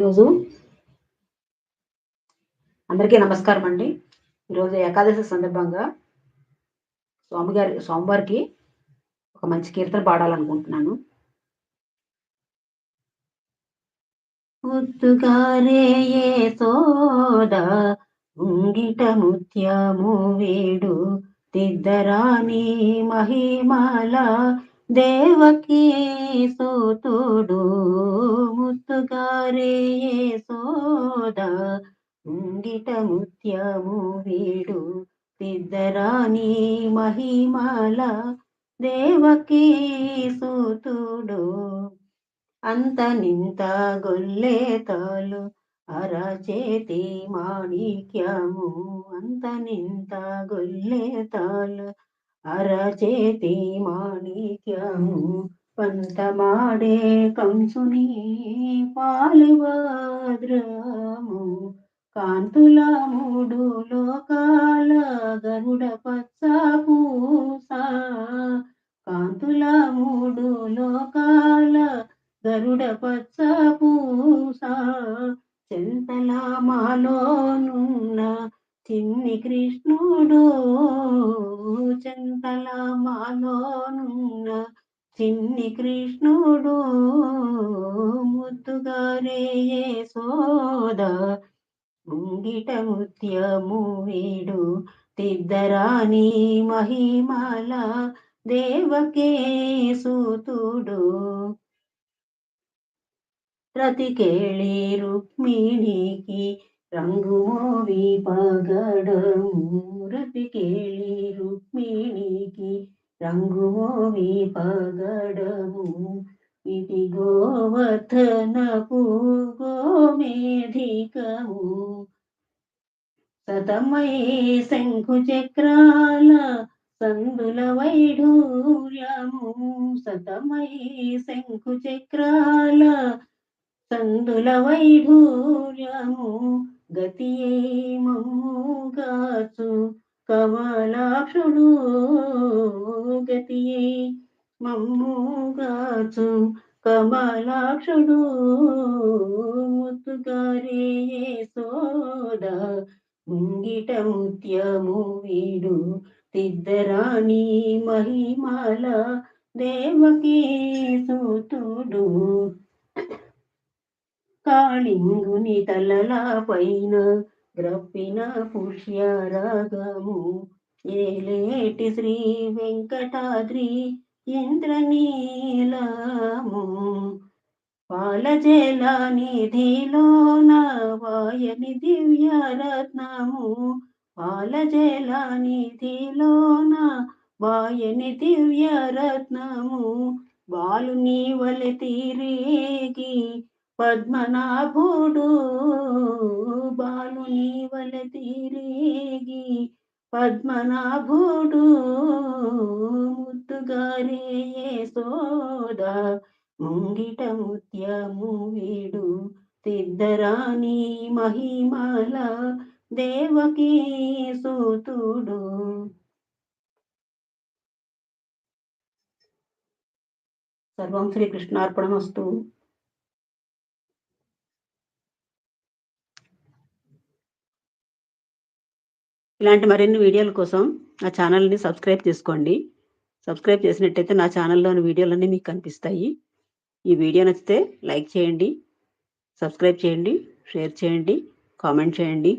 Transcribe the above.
ఈరోజు అందరికీ నమస్కారం అండి. ఈరోజు ఏకాదశి సందర్భంగా స్వామి గారి స్వామివారికి ఒక మంచి కీర్తన పాడాలనుకుంటున్నాను. ముత్తుగారే సోద ఉంగిట ముత్యము వీడు. తిద్దరాని మహిమల దేవకీ సోతుడు. ముత్తుగారే సోద? ఉంగిట ముత్యము వీడు సిద్ధరాణి మహిమల దేవకీ సూతుడు. అంత నింత గొల్లే తాలు అరచేతి మాణిక్యము. అంత నింత గొల్లే తాలు అరచేతి మాణిక్యము. పంతమాడే కంసుని పాలువాద్రము. కాంతుల మూడు లోకాల గరుడ పచ్చ పూస కాంతుల మూడు లోకాల గరుడ పచ్చ పూస చెంతల మాలోనున్న చిన్ని కృష్ణుడు చెంతల మాలోనున్న చిన్ని కృష్ణుడు ముద్దుగారే సోద? ముంగిట ముత్యము వీడు తిద్దరాని మహిమల దేవకే సూతుడు. రతికేళి రుక్మిణికి రంగు మోవి పగడము. రంగు పగడము. ఇది గోవర్ధనపు గోమేధికము. సతమై శంఖు చక్రాల సందుల వైఢూర్యము సతమై శంకు చక్రాల సందుల వైఢూర్యము గతియే మమ్ము మమ్ముగాచు కవలాక్షుడు గతి మమ్ముగాచు కమలాక్షుడు ముత్తుగారే సోద ముంగిట ముత్యము వీడు తిద్దరాణి మహిమాల దేవకీ సూతుడు. కాళింగుని తలల పైన గ్రప్పిన పుష్యరాగము. ఏలేటి శ్రీ వెంకటాద్రి ఇంద్రనీలము. పాలజల నిధిలోన వాయని దివ్యరత్నము పాలజల నిధిలోన వాయని దివ్యరత్నము బాలుని వలె తిరిగి పద్మనాభుడు తిరిగి పద్మనాభుడు ముద్దుగారే సోద ముంగిట ముత్యము వీడు సిద్ధరాణి మహిమల దేవకీ సూతుడు. సర్వం శ్రీకృష్ణార్పణమస్తు. ఇలాంటి మరిన్ని వీడియోల కోసం నా ఛానల్ని సబ్స్క్రైబ్ చేసుకోండి. సబ్స్క్రైబ్ చేసినట్టయితే నా ఛానల్లోని వీడియోలన్నీ మీకు కనిపిస్తాయి. ఈ వీడియో నచ్చితే లైక్ చేయండి సబ్స్క్రైబ్ చేయండి షేర్ చేయండి కామెంట్ చేయండి.